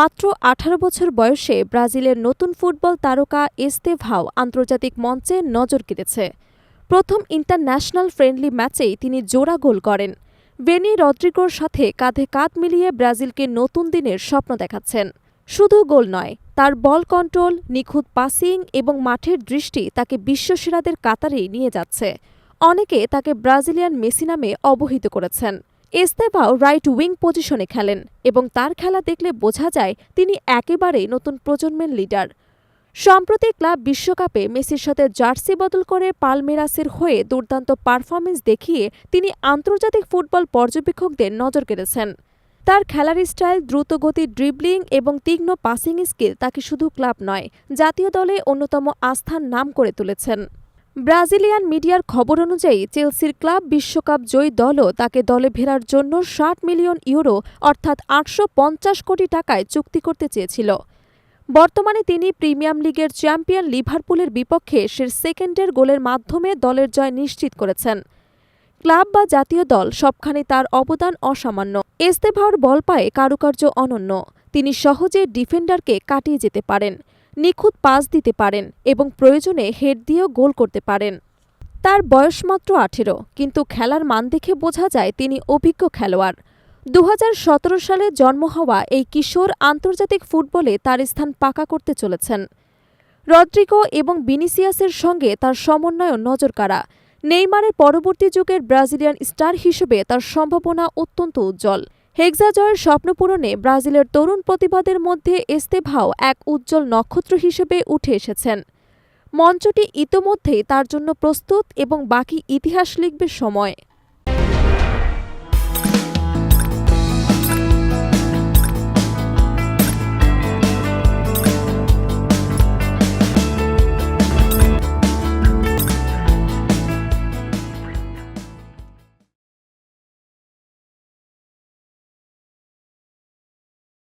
মাত্র আঠারো বছর বয়সে ব্রাজিলের নতুন ফুটবল তারকা এস্তেভাও আন্তর্জাতিক মঞ্চে নজর কেড়েছে। প্রথম ইন্টারন্যাশনাল ফ্রেন্ডলি ম্যাচেই তিনি জোড়া গোল করেন। বেনি রদ্রিগোর সাথে কাঁধে কাঁধ মিলিয়ে ব্রাজিলকে নতুন দিনের স্বপ্ন দেখাচ্ছেন। শুধু গোল নয়, তার বল কন্ট্রোল, নিখুঁত পাসিং এবং মাঠের দৃষ্টি তাকে বিশ্বসেরাদের কাতারেই নিয়ে যাচ্ছে। অনেকে তাকে ব্রাজিলিয়ান মেসি নামে অবহিত করেছেন। এস্তেভাও রাইট উইং পজিশনে খেলেন এবং তার খেলা দেখলে বোঝা যায় তিনি একেবারেই নতুন প্রজন্মের লিডার। সম্প্রতি ক্লাব বিশ্বকাপে মেসির সাথে জার্সি বদল করে পালমেরাসের হয়ে দুর্দান্ত পারফরমেন্স দেখিয়ে তিনি আন্তর্জাতিক ফুটবল পর্যবেক্ষকদের নজর কেড়েছেন। তার খেলার স্টাইল দ্রুতগতির ড্রিবলিং এবং তীক্ষ্ণ পাসিং স্কিল তাকে শুধু ক্লাব নয়, জাতীয় দলে অন্যতম আস্থার নাম করে তুলেছেন। ব্রাজিলিয়ান মিডিয়ার খবর অনুযায়ী, চেলসির ক্লাব বিশ্বকাপ জয়ী দলও তাকে দলে ফেরার জন্য ষাট মিলিয়ন ইউরো, অর্থাৎ আটশো পঞ্চাশ কোটি টাকায় চুক্তি করতে চেয়েছিল। বর্তমানে তিনি প্রিমিয়াম লিগের চ্যাম্পিয়ন লিভারপুলের বিপক্ষে সে সেকেন্ডের গোলের মাধ্যমে দলের জয় নিশ্চিত করেছেন। ক্লাব বা জাতীয় দল সবখানে তার অবদান অসামান্য। এস্তেভাওর বল পায়ে কারুকার্য অনন্য। তিনি সহজে ডিফেন্ডারকে কাটিয়ে যেতে পারেন। নিখুঁত পাস দিতে পারেন এবং প্রয়োজনে হেড দিয়েও গোল করতে পারেন। তার বয়স মাত্র আঠেরো, কিন্তু খেলার মান দেখে বোঝা যায় তিনি অভিজ্ঞ খেলোয়াড়। দু হাজার সতেরো সালে জন্ম হওয়া এই কিশোর আন্তর্জাতিক ফুটবলে তার স্থান পাকা করতে চলেছেন। রদ্রিগো এবং বিনিসিয়াসের সঙ্গে তার সমন্বয় নজরকাড়া। নেইমারের পরবর্তী যুগের ব্রাজিলিয়ান স্টার হিসেবে তার সম্ভাবনা অত্যন্ত উজ্জ্বল। হেক্সা জয়ের স্বপ্ন পূরণে ব্রাজিলের তরুণ প্রতিভাদের মধ্যে এস্তেভাও এক উজ্জ্বল নক্ষত্র হিসেবে উঠে এসেছেন। মঞ্চটি ইতোমধ্যেই তার জন্য প্রস্তুত এবং বাকি ইতিহাস লিখবে সময়।